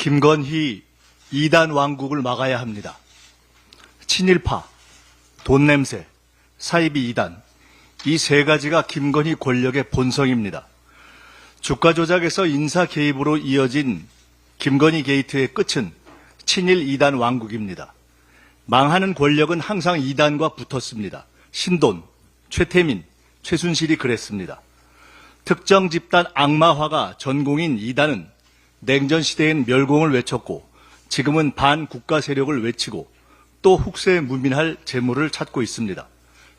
김건희 이단 왕국을 막아야 합니다. 친일파, 돈 냄새, 사이비 이단 이 세 가지가 김건희 권력의 본성입니다. 주가 조작에서 인사 개입으로 이어진 김건희 게이트의 끝은 친일 이단 왕국입니다. 망하는 권력은 항상 이단과 붙었습니다. 신돈, 최태민, 최순실이 그랬습니다. 특정 집단 악마화가 전공인 이단은 냉전 시대엔 멸공을 외쳤고 지금은 반국가 세력을 외치고 또 훅세 무민할 재물을 찾고 있습니다.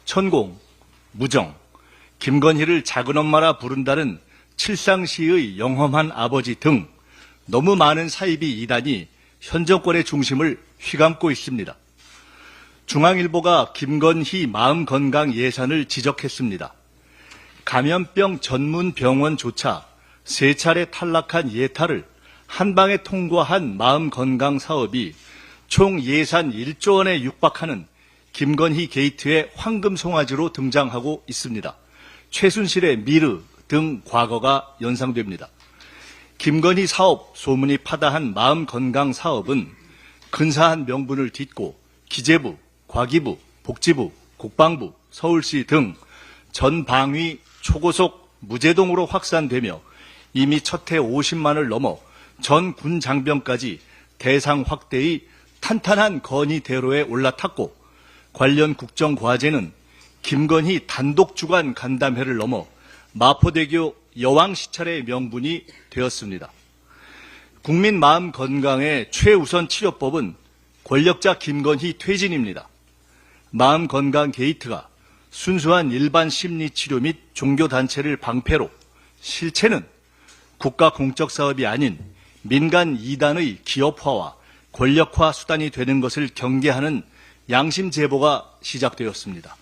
천공, 무정, 김건희를 작은 엄마라 부른다는 칠상시의 영험한 아버지 등 너무 많은 사입이 이단이 현 정권의 중심을 휘감고 있습니다. 중앙일보가 김건희 마음 건강 예산을 지적했습니다. 감염병 전문 병원조차 세 차례 탈락한 예타를 한 방에 통과한 마음 건강 사업이 총 예산 1조 원에 육박하는 김건희 게이트의 황금 송아지로 등장하고 있습니다. 최순실의 미르 등 과거가 연상됩니다. 김건희 사업 소문이 파다한 마음 건강 사업은 근사한 명분을 딛고 기재부, 과기부, 복지부, 국방부, 서울시 등 전 방위 초고속 무제동으로 확산되며 이미 첫 해 50만을 넘어 전 군 장병까지 대상 확대의 탄탄한 건의 대로에 올라탔고 관련 국정 과제는 김건희 단독 주관 간담회를 넘어 마포대교 여왕 시찰의 명분이 되었습니다. 국민 마음 건강의 최우선 치료법은 권력자 김건희 퇴진입니다. 마음 건강 게이트가 순수한 일반 심리 치료 및 종교 단체를 방패로 실체는 국가 공적 사업이 아닌 민간 이단의 기업화와 권력화 수단이 되는 것을 경계하는 양심 제보가 시작되었습니다.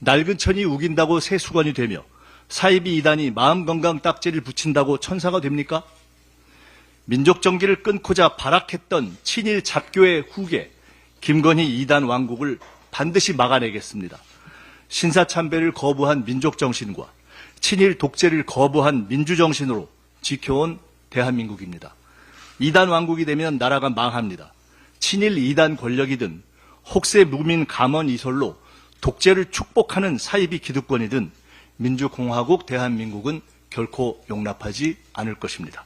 낡은 천이 우긴다고 새 수건이 되며 사이비 이단이 마음 건강 딱지를 붙인다고 천사가 됩니까? 민족 정기를 끊고자 발악했던 친일 잡교의 후계 김건희 이단 왕국을 반드시 막아내겠습니다. 신사 참배를 거부한 민족 정신과 친일 독재를 거부한 민주 정신으로 지켜온 대한민국입니다. 이단 왕국이 되면 나라가 망합니다. 친일 이단 권력이든 혹세 무민 감원 이설로 독재를 축복하는 사이비 기득권이든 민주공화국 대한민국은 결코 용납하지 않을 것입니다.